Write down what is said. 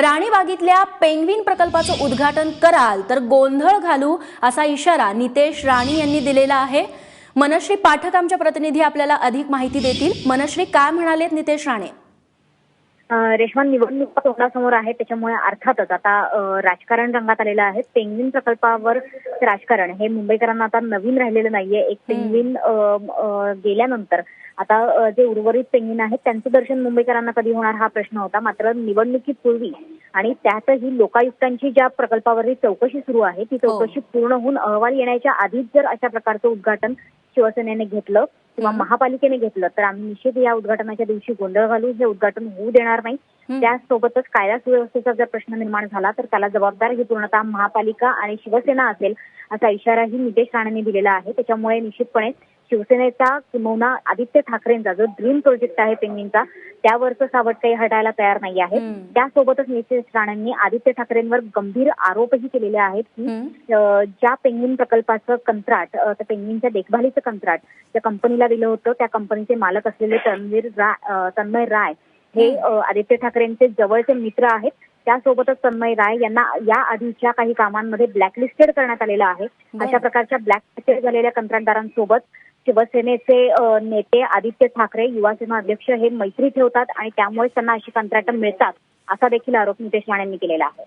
राणीबागीतल्या penguin प्रकल्पाचं उद्घाटन कराल तर गोंधळ घालू असा इशारा नितेश राणे यांनी दिलेला आहे. मनश्री पाठक आमच्या प्रतिनिधी आपल्याला अधिक माहिती देतील. मनश्री काय म्हणालेत नितेश राणे? रेश्मा निवडणुका तोंडासमोर आहेत त्याच्यामुळे अर्थातच आता राजकारण रंगात आलेलं आहे. पेंग्विन प्रकल्पावर राजकारण हे मुंबईकरांना आता नवीन राहिलेलं नाहीये. एक पेंग्विन गेल्यानंतर आता जे उर्वरित पेंग्विन आहेत त्यांचं दर्शन मुंबईकरांना कधी होणार हा प्रश्न होता. मात्र निवडणुकीपूर्वी आणि त्यातही लोकायुक्तांची ज्या प्रकल्पावरही चौकशी सुरू आहे ती चौकशी पूर्ण होऊन अहवाल येण्याच्या आधीच जर अशा प्रकारचं उद्घाटन शिवसेनेने घेतलं किंवा महापालिकेने घेतलं तर आम्ही निश्चित या उद्घाटनाच्या दिवशी गोंधळ घालू हे उद्घाटन होऊ देणार नाही. त्याचसोबतच कायदा सुव्यवस्थेचा जर प्रश्न निर्माण झाला तर त्याला जबाबदार ही पूर्णतः महापालिका आणि शिवसेना असेल असा इशाराही नितेश राणेंनी दिलेला आहे. त्याच्यामुळे निश्चितपणे शिवसेनेचा किंबहुना आदित्य ठाकरेंचा जो ड्रीम प्रोजेक्ट आहे पेंगिंगचा त्यावरचं सावट काही हटायला तयार नाही आहे. त्यासोबतच नितेश राणेंनी आदित्य ठाकरेंवर गंभीर आरोपही केलेले आहेत की ज्या पेंगिन प्रकल्पाचं कंत्राट पेंगिनच्या देखभालीचं कंत्राट त्या कंपनीला दिलं होतं त्या कंपनीचे मालक असलेले तन्वीर तन्मय राय हे आदित्य ठाकरेंचे जवळचे मित्र आहेत. त्यासोबतच तन्मय राय यांना या आधीच्या काही कामांमध्ये ब्लॅकलिस्टेड करण्यात आलेलं आहे. अशा प्रकारच्या ब्लॅकलिस्टेड झालेल्या कंत्राटदारांसोबत शिवसेनेचे नेते आदित्य ठाकरे युवासेना अध्यक्ष हे मैत्री ठेवतात आणि त्यामुळे त्यांना अशी कंत्राटं मिळतात असा देखील आरोप नितेश राणेंनी केलेला आहे.